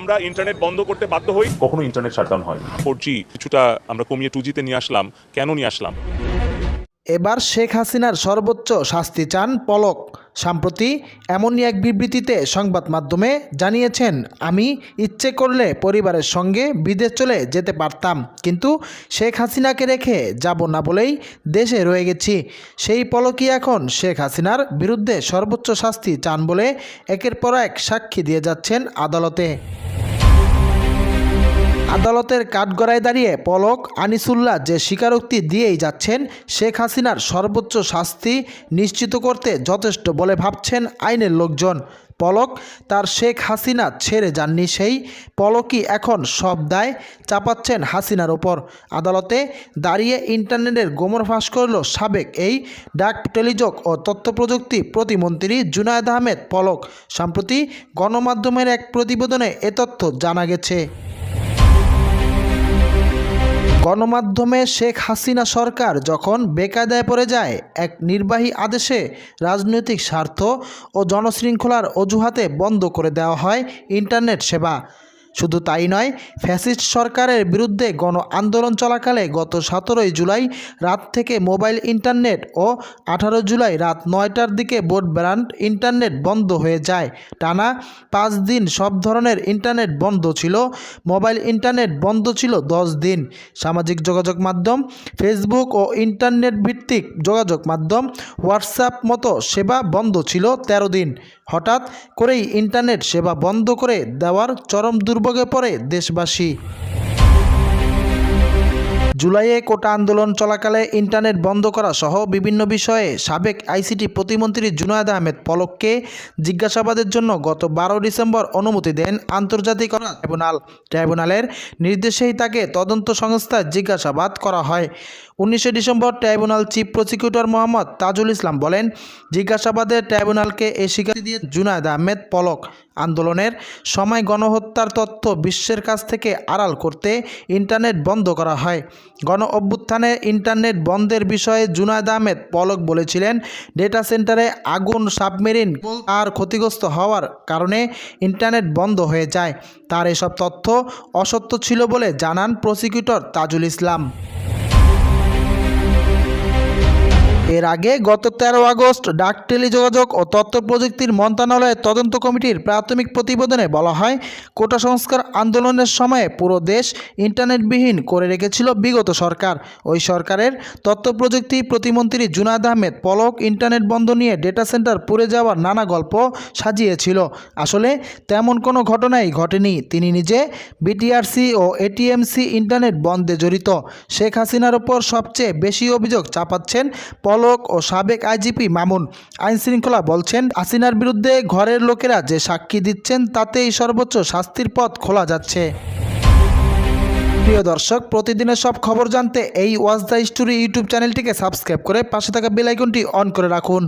আমরা ইন্টারনেট বন্ধ করতে বাধ্য হই। কখনো ইন্টারনেট শাটডাউন হয় ফোর জি কিছুটা আমরা কমিয়ে টু জিতে নিয়ে আসলাম। কেন নিয়ে আসলাম? এবার শেখ হাসিনার সর্বোচ্চ শাস্তি চান পলক। সম্প্রতি এমনই এক বিবৃতিতে সংবাদ মাধ্যমে জানিয়েছেন, আমি ইচ্ছে করলে পরিবারের সঙ্গে বিদেশ চলে যেতে পারতাম, কিন্তু শেখ হাসিনাকে রেখে যাব না বলেই দেশে রয়ে গেছি। সেই পলকি এখন শেখ হাসিনার বিরুদ্ধে সর্বোচ্চ শাস্তি চান বলে একের পর এক সাক্ষী দিয়ে যাচ্ছেন আদালতে। আদালতের কাঠগড়ায় দাঁড়িয়ে পলক, আনিসুল্লাহ যে স্বীকারোক্তি দিয়েই যাচ্ছেন, শেখ হাসিনার সর্বোচ্চ শাস্তি নিশ্চিত করতে যথেষ্ট বলে ভাবছেন আইনের লোকজন। পলক, তার শেখ হাসিনা ছেড়ে যাননি সেই, পলকই এখন সব দায় চাপাচ্ছেন হাসিনার ওপর। আদালতে দাঁড়িয়ে ইন্টারনেটের গোমর ফাঁস করল সাবেক এই ডাক টেলিযোগ ও তথ্য প্রযুক্তি প্রতিমন্ত্রী জুনায়দ আহমেদ পলক। সম্প্রতি গণমাধ্যমের এক প্রতিবেদনে এ তথ্য জানা গেছে। গণমাধ্যমে শেখ হাসিনা সরকার যখন বেকায়দায় পড়ে যায়, এক নির্বাহী আদেশে রাজনৈতিক স্বার্থ ও জনশৃঙ্খলার অজুহাতে বন্ধ করে দেওয়া হয় ইন্টারনেট সেবা। শুধু তাই নয়, ফ্যাসিস্ট সরকারের বিরুদ্ধে গণ আন্দোলন চলাকালে গত সতেরোই জুলাই রাত থেকে মোবাইল ইন্টারনেট ও আঠারো জুলাই রাত নয়টার দিকে ব্রডব্যান্ড ইন্টারনেট বন্ধ হয়ে যায়। টানা পাঁচ দিন সব ধরনের ইন্টারনেট বন্ধ ছিল, মোবাইল ইন্টারনেট বন্ধ ছিল দশ দিন। সামাজিক যোগাযোগ মাধ্যম, ফেসবুক ও ইন্টারনেট ভিত্তিক যোগাযোগ মাধ্যম, হোয়াটসঅ্যাপ মতো সেবা বন্ধ ছিল ১৩ দিন। হঠাৎ করেই ইন্টারনেট সেবা বন্ধ করে দেওয়ার চরম দুর্ভোগে পড়ে দেশবাসী। জুলাইয়ে কোটা আন্দোলন চলাকালে ইন্টারনেট বন্ধ করা সহ বিভিন্ন বিষয়ে সাবেক আইসিটি প্রতিমন্ত্রী জুনায়দ আহমেদ পলককে জিজ্ঞাসাবাদের জন্য গত বারো ডিসেম্বর অনুমতি দেন আন্তর্জাতিক ট্রাইব্যুনাল। ট্রাইব্যুনালের নির্দেশেই তাকে তদন্ত সংস্থায় জিজ্ঞাসাবাদ করা হয়। উনিশে December tribunal chief prosecutor Mohammad Tajul Islam বলেন, জিজ্ঞাসাবাদে ট্রাইব্যুনালকে এ স্বীকৃতি দিয়ে জুনায়দ আহমেদ পলক আন্দোলনের সময় গণহত্যার তথ্য বিশ্বের কাছ থেকে আড়াল করতে ইন্টারনেট বন্ধ করা হয়। গণ অভ্যুত্থানে ইন্টারনেট বন্ধের বিষয়ে জুনায়দ আহমেদ পলক বলেছিলেন, ডেটা সেন্টারে আগুন, সাবমেরিন আর ক্ষতিগ্রস্ত হওয়ার কারণে ইন্টারনেট বন্ধ হয়ে যায়। তার এসব তথ্য অসত্য ছিল বলে জানান প্রসিকিউটর তাজুল ইসলাম। এর আগে গত তেরো আগস্ট ডাক, টেলিযোগাযোগ ও তথ্য প্রযুক্তির মন্ত্রণালয়ের তদন্ত কমিটির প্রাথমিক প্রতিবেদনে বলা হয়, কোটা সংস্কার আন্দোলনের সময়ে পুরো দেশ ইন্টারনেটবিহীন করে রেখেছিল বিগত সরকার। ওই সরকারের তথ্য প্রযুক্তি প্রতিমন্ত্রী জুনাদ আহমেদ পলক ইন্টারনেট বন্ধ নিয়ে ডেটা সেন্টার পুড়ে যাওয়ার নানা গল্প সাজিয়েছিল। আসলে তেমন কোনো ঘটনাই ঘটেনি। তিনি নিজে বিটিআরসি ও এটিএমসি ইন্টারনেট বন্ধে জড়িত। শেখ হাসিনার ওপর সবচেয়ে বেশি অভিযোগ চাপাচ্ছেন পলক ও সাবেক আইজিপি মামুন আইনশৃঙ্খলা বলছেন, হাসিনার বিরুদ্ধে ঘরের লোকেরা যে সাক্ষী দিচ্ছেন তাতেই সর্বোচ্চ শাস্তির পথ খোলা যাচ্ছে। প্রিয় দর্শক, প্রতিদিনের সব খবর জানতে এই ওয়াজ দ্য স্টোরি ইউটিউব চ্যানেলটিকে সাবস্ক্রাইব করে পাশে থাকা বেলাইকনটি অন করে রাখুন।